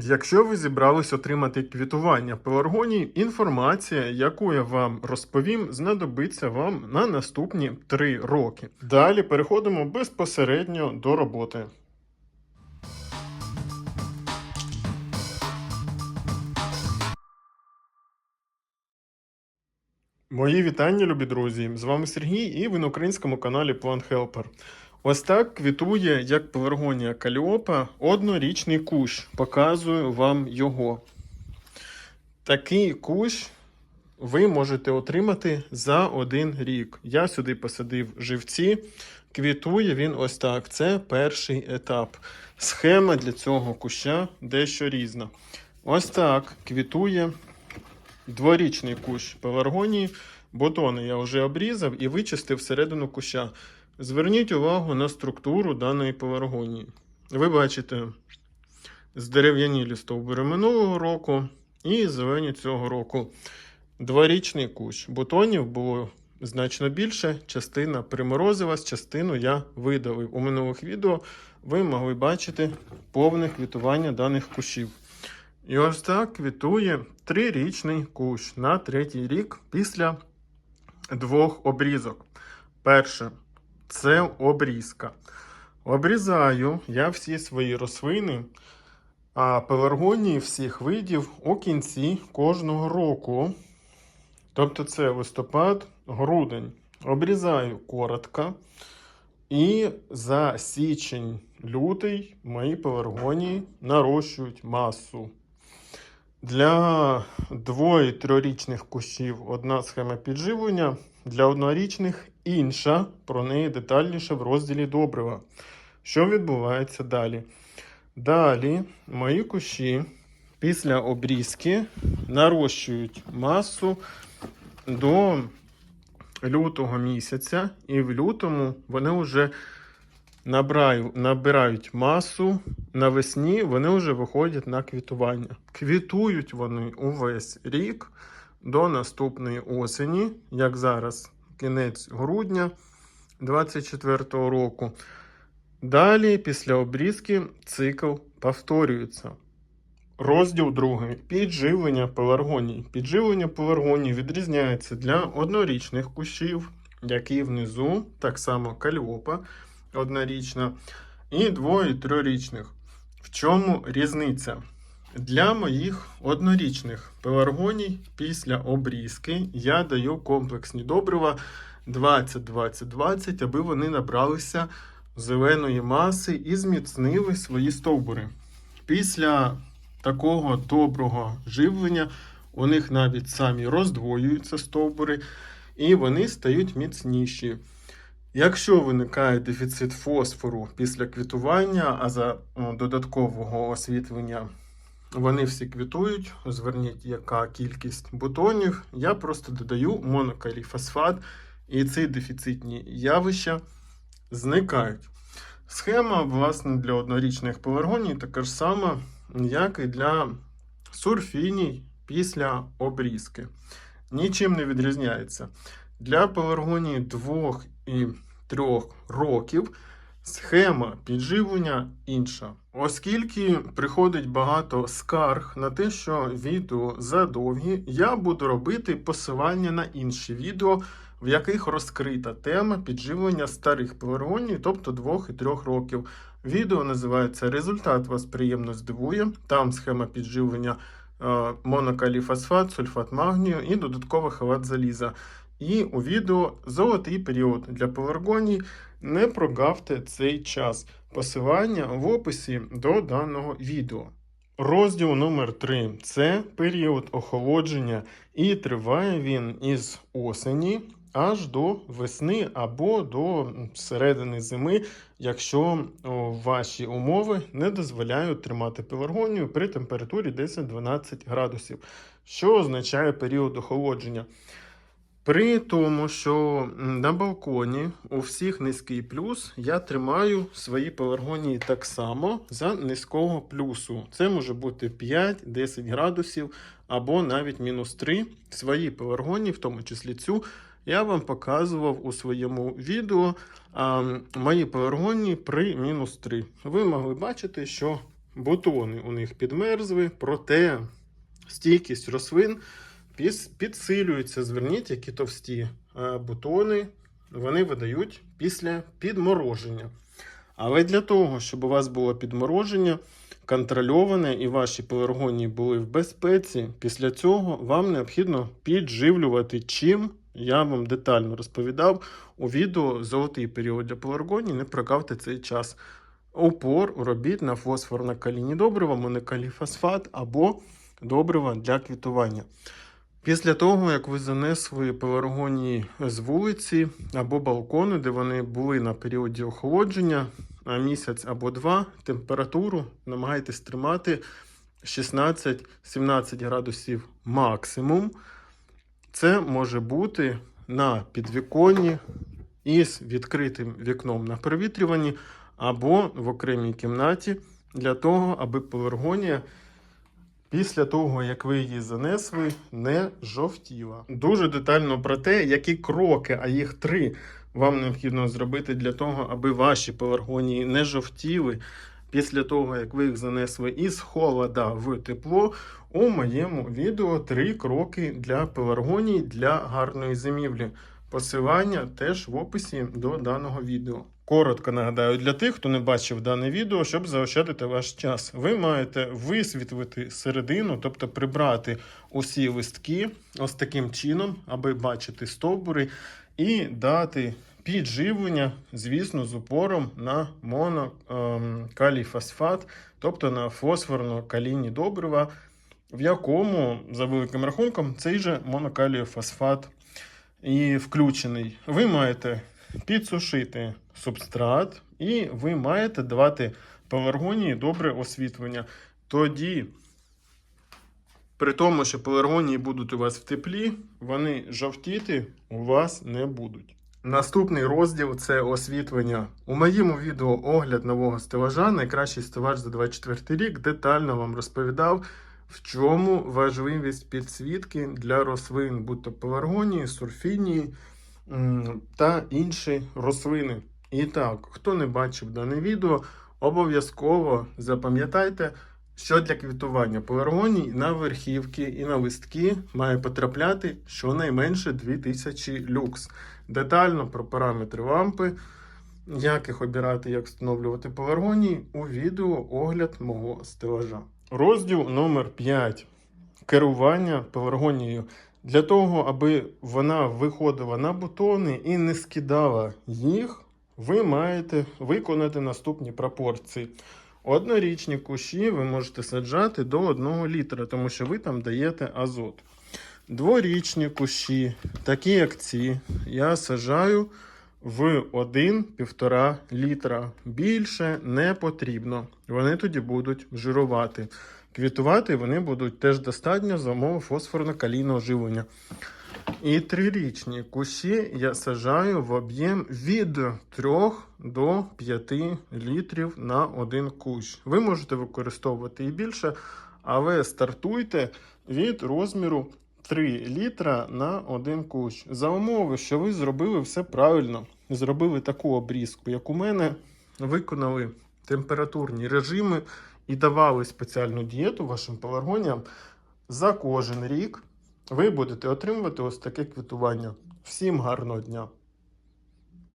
Якщо ви зібрались отримати квітування пеларгоній, інформація, яку я вам розповім, знадобиться вам на наступні 3 роки. Далі переходимо безпосередньо до роботи. Мої вітання, любі друзі! З вами Сергій і ви на українському каналі Plant Helper. Ось так квітує, як пеларгонія каліопа, однорічний кущ. Показую вам його. Такий кущ ви можете отримати за один рік. Я сюди посадив живці. Квітує він ось так. Це перший етап. Схема для цього куща дещо різна. Ось так квітує дворічний кущ пеларгонії. Бутони я вже обрізав і вичистив середину куща. Зверніть увагу на структуру даної пеларгонії. Ви бачите здерев'янілі стовбури минулого року і зелені цього року. Дворічний кущ. Бутонів було значно більше. Частина приморозилась, частину я видалив. У минулих відео ви могли бачити повне квітування даних кущів. І ось так квітує трирічний кущ на третій рік після двох обрізок. Перше це обрізка. Обрізаю я всі свої рослини, а пеларгонії всіх видів у кінці кожного року. Тобто це листопад, грудень. Обрізаю коротко. І за січень, лютий мої пеларгонії нарощують масу. Для дво- і трьохрічних кущів одна схема підживлення, для однорічних інша. Про неї детальніше в розділі добрива. Що відбувається далі? Далі мої кущі після обрізки нарощують масу до лютого місяця, і в лютому вони вже набирають, масу. Навесні вони вже виходять на квітування. Квітують вони увесь рік до наступної осені, як зараз кінець грудня 2024 року. Далі, після обрізки, цикл повторюється. Розділ другий. Підживлення пеларгоній. Підживлення пеларгоній відрізняється для однорічних кущів, які внизу, так само кальопа однорічна, і дво- і трьохрічних. В чому різниця? Для моїх однорічних пеларгоній після обрізки я даю комплексні добрива 20-20-20, аби вони набралися зеленої маси і зміцнили свої стовбури. Після такого доброго живлення у них навіть самі роздвоюються стовбури, і вони стають міцніші. Якщо виникає дефіцит фосфору після квітування, а за додаткового освітлення вони всі квітують, зверніть, яка кількість бутонів, я просто додаю монокаліфосфат, і ці дефіцитні явища зникають. Схема, власне, для однорічних пеларгоній така ж сама, як і для сурфіній після обрізки. Нічим не відрізняється. Для пеларгонії двох і трьох років схема підживлення інша. Оскільки приходить багато скарг на те, що відео задовгі, я буду робити посилання на інші відео, в яких розкрита тема підживлення старих пеларгоній, тобто двох і трьох років. Відео називається Результат вас приємно здивує. Там схема підживлення е, монокаліфосфат, сульфат магнію і додатковий халат заліза. І у відео Золотий період для пеларгоній. Не прогавте цей час. Посилання в описі до даного відео. Розділ номер 3 це період охолодження, і триває він із осені аж до весни або до середини зими, якщо ваші умови не дозволяють тримати пеларгонію при температурі 10-12 градусів, що означає період охолодження. При тому, що на балконі у всіх низький плюс, я тримаю свої пеларгонії так само за низького плюсу. Це може бути 5-10 градусів або навіть мінус 3. Свої пеларгонії, в тому числі цю, я вам показував у своєму відео а, мої пеларгонії при мінус 3. Ви могли бачити, що бутони у них підмерзли, проте стійкість рослин підсилюється. Зверніть, які товсті е, бутони вони видають після підмороження. Але для того, щоб у вас було підмороження контрольоване і ваші пеларгонії були в безпеці, після цього вам необхідно підживлювати чим. Я вам детально розповідав у відео Золотий період для пеларгоній. Не прогавте цей час. Упор робіть на фосфорно-калійні добрива, монокаліфосфат або добрива для квітування. Після того, як ви занесли пеларгонії з вулиці або балкону, де вони були на періоді охолодження, місяць або два, температуру намагайтесь тримати 16-17 градусів максимум. Це може бути на підвіконні із відкритим вікном на провітрюванні або в окремій кімнаті для того, аби пеларгонія після того, як ви її занесли, не жовтіла. Дуже детально про те, які кроки, а їх три, вам необхідно зробити для того, аби ваші пеларгонії не жовтіли. Після того, як ви їх занесли із холода в тепло, у моєму відео три кроки для пеларгоній для гарної зимівлі. Посилання теж в описі до даного відео. Коротко нагадаю для тих, хто не бачив дане відео, щоб заощадити ваш час. Ви маєте висвітлити середину, тобто прибрати усі листки ось таким чином, аби бачити стовбури, і дати підживлення, звісно, з упором на монокаліфосфат, тобто на фосфорно-калійні добрива, в якому, за великим рахунком, цей же монокаліфосфат і включений. Ви маєте підсушити субстрат, і ви маєте давати пеларгонії добре освітлення. Тоді, при тому, що пеларгонії будуть у вас в теплі, вони жовтіти у вас не будуть. Наступний розділ це освітлення. У моєму відео огляд нового стелажа, найкращий стелаж за 24 рік, детально вам розповідав, в чому важливість підсвітки для рослин, будь-то пеларгонії, сурфінії та інші рослини. І так, хто не бачив дане відео, обов'язково запам'ятайте, що для квітування пеларгоній на верхівки і на листки має потрапляти щонайменше 2000 люкс. Детально про параметри лампи, як їх обирати, як встановлювати пеларгонії у відео огляд мого стелажа. Розділ номер 5. Керування пеларгонією. Для того, аби вона виходила на бутони і не скидала їх, ви маєте виконати наступні пропорції. Однорічні кущі ви можете саджати до 1 літра, тому що ви там даєте азот. Дворічні кущі, такі як ці, я саджаю в 1-1,5 літра. Більше не потрібно. Вони тоді будуть жирувати. Квітувати вони будуть теж достатньо за умови фосфорно-калійного живлення. І трирічні кущі я саджаю в об'єм від 3 до 5 літрів на один кущ. Ви можете використовувати і більше, але стартуйте від розміру 3 літра на один кущ. За умови, що ви зробили все правильно, зробили таку обрізку, як у мене, виконали температурні режими і давали спеціальну дієту вашим пеларгоніям за кожен рік ви будете отримувати ось таке квітування. Всім гарного дня!